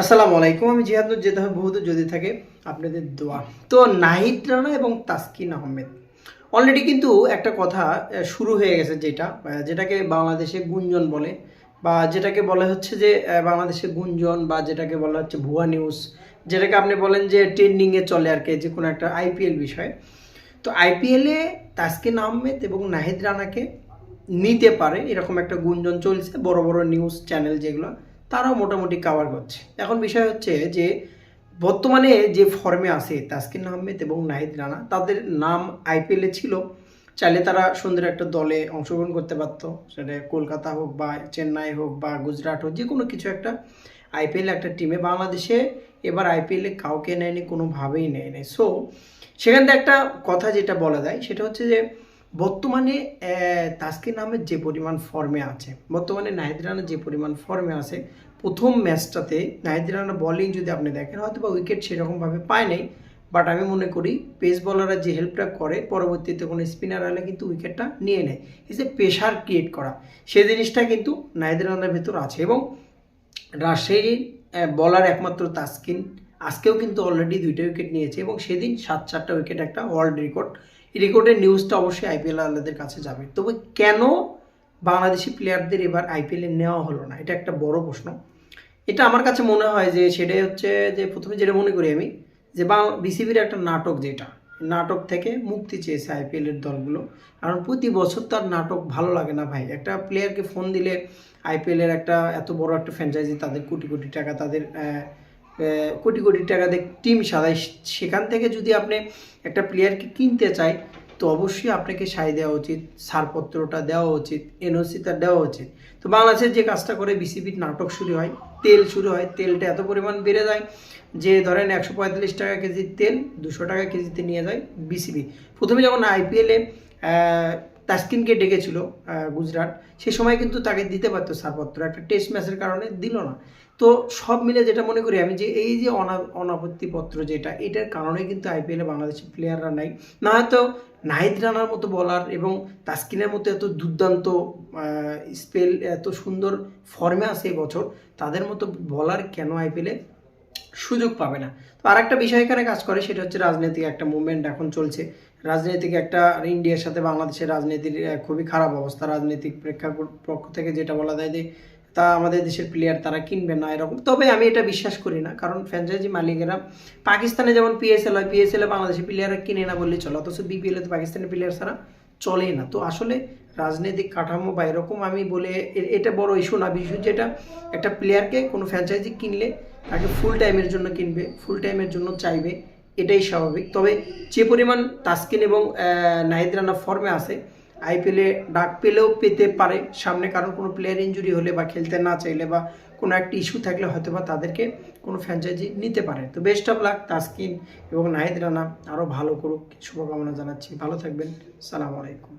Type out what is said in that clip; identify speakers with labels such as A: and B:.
A: আসসালামু আলাইকুম, আমি জিহাদুর যেতে হবে বহুত যদি থাকে আপনাদের দোয়া। তো নাহিদ রানা এবং তাসকিন আহমেদ। অলরেডি কিন্তু একটা কথা শুরু হয়ে গেছে যেটা যেটাকে বাংলাদেশে গুঞ্জন বলে, বা যেটাকে বলা হচ্ছে যে বাংলাদেশে গুঞ্জন, বা যেটাকে বলা হচ্ছে ভুয়া নিউজ যেটাকে আপনি বলেন যে ট্রেন্ডিংয়ে চলে আর কি, যে কোনো একটা আইপিএল বিষয়। তো আইপিএলে তাসকিন আহমেদ এবং নাহিদ রানাকে নিতে পারে, এরকম একটা গুঞ্জন চলছে, বড় বড় নিউজ চ্যানেল যেগুলো। তারাও মোটামুটি কাভার করছে। এখন বিষয় হচ্ছে যে, বর্তমানে যে ফর্মে আছে, তাসকিন আহমেদ এবং নাহিদ রানা, তাদের নাম আইপিএলে ছিল। চাইলে তারা সুন্দর একটা দলে অংশগ্রহণ করতে পারতো। সেটা কলকাতা হোক বা চেন্নাই হোক বা গুজরাট হোক যে কোনো কিছু একটা আইপিএল একটা টিমে বাংলাদেশে এবার আইপিএলে কাউকে নেয়নি, কোনোভাবেই নেয় সো সেখান থেকে একটা কথা যেটা বলা যায়, সেটা হচ্ছে যে বর্তমানে আহ, তাসকিন আহমেদ যে পরিমাণ ফর্মে আছে বর্তমানে নাহিদ রানা যে পরিমাণ ফর্মে আছে প্রথম ম্যাচটাতে নাহিদ রানা বলিং যদি আপনি দেখেন হয়তো বা উইকেট সেরকমভাবে পায় নাই বাট আমি মনে করি পেস বলাররা যে হেল্পটা করে পরবর্তীতে কোনো স্পিনার আলে কিন্তু উইকেটটা নিয়ে নেয়। এই যে প্রেশার ক্রিয়েট করা। সেই জিনিসটা কিন্তু নাহিদ রানার ভেতর আছে এবং রাজশাহীর বলার একমাত্র তাসকিন আজকেও কিন্তু অলরেডি দুইটা উইকেট নিয়েছে এবং সেদিন সাত চারটা উইকেট একটা ওয়ার্ল্ড রেকর্ড রেকর্ডের নিউজটা অবশ্যই আইপিএল আলাদের কাছে যাবে। তবে কেন বাংলাদেশি প্লেয়ারদের এবার আইপিএলে নেওয়া হলো না? এটা একটা বড় প্রশ্ন। এটা আমার কাছে মনে হয় যে সেটাই হচ্ছে যে প্রথমে যেটা মনে করি আমি, যে বা বিসিবির একটা নাটক যেটা নাটক থেকে মুক্তি চেয়েছে আইপিএল এর দলগুলো। কারণ প্রতি বছর তার নাটক ভালো লাগে না ভাই। একটা প্লেয়ারকে ফোন দিলে আইপিএল এর একটা এত বড় একটা ফ্র্যাঞ্চাইজি তাদের কোটি কোটি টাকা তাদের কোটি কোটি টাকা দিয়ে টিম সাজায়। সেখান থেকে যদি আপনি একটা প্লেয়ারকে কিনতে চাই তো অবশ্যই আপনাকে সাই দেওয়া উচিত। ছাড়পত্রটা দেওয়া উচিত এনওসিটা দেওয়া উচিত। তো বাংলাদেশের যে কাজটা করে বিসিবির নাটক শুরু হয়, তেল শুরু হয়, তেলটা এত পরিমাণ বেড়ে যায় যে ধরেন একশো পঁয়তাল্লিশ টাকা কেজির তেল, দুশো টাকা কেজিতে নিয়ে যায় বিসিবি। প্রথমে যখন আইপিএলে তাসকিনকে ডেকেছিল গুজরাট। সে সময় কিন্তু তাকে দিতে পারতো ছাড়পত্র, একটা টেস্ট ম্যাচের কারণে দিল না। তো সব মিলে যেটা মনে করি আমি যে এই যে অনা, অনাপত্তিপত্র যেটা, এটার কারণে কিন্তু আইপিএলে বাংলাদেশের প্লেয়াররা নাই। না হয়তো নাহিদ রানার মতো বলার এবং তাসকিনের মতো এত দুর্দান্ত স্পেল এত সুন্দর ফর্মে আছে বছর, তাদের মতো বলার কেন আইপিএলে সুযোগ পাবে না। তো আর একটা বিষয় এখানে কাজ করে, সেটা হচ্ছে রাজনৈতিক একটা মুভমেন্ট এখন চলছে। রাজনৈতিক একটা ইন্ডিয়ার সাথে বাংলাদেশের রাজনীতির খুবই খারাপ অবস্থা। রাজনৈতিক প্রেক্ষাপট পক্ষ থেকে যেটা বলা যায় যে, তা আমাদের দেশের প্লেয়ার তারা কিনবে না এরকম। তবে আমি এটা বিশ্বাস করি না, কারণ ফ্র্যাঞ্চাইজি মালিকেরা পাকিস্তানে যেমন পিএসএল হয় পিএসএল বাংলাদেশের প্লেয়াররা কিনে না বললে চলে, অথচ বিপিএল তো পাকিস্তানের প্লেয়ার ছাড়া চলেই না। তো আসলে রাজনৈতিক কাঠামো বা এরকম আমি বলে এটা বড় ইস্যু না। ইস্যু যেটা একটা প্লেয়ারকে কোনো ফ্র্যাঞ্চাইজি কিনলে তাকে ফুল টাইমের জন্য কিনবে ফুল টাইমের জন্য চাইবে, এটাই স্বাভাবিক। তবে যে পরিমাণ তাসকিন এবং নাহিদ রানা ফর্মে আছে আইপিএলে ডাক পেলেও পেতে পারে। সামনে কারণ কোনো প্লেয়ার ইঞ্জুরি হলে বা খেলতে না চাইলে বা কোনো একটা ইস্যু থাকলে হয়তো বা তাদেরকে কোনো ফ্র্যাঞ্চাইজি নিতে পারে। তো বেস্ট অফ লাক তাসকিন এবং নাহিদ রানা। আরও ভালো করুক। শুভকামনা জানাচ্ছি। ভালো থাকবেন। সালাম আলাইকুম।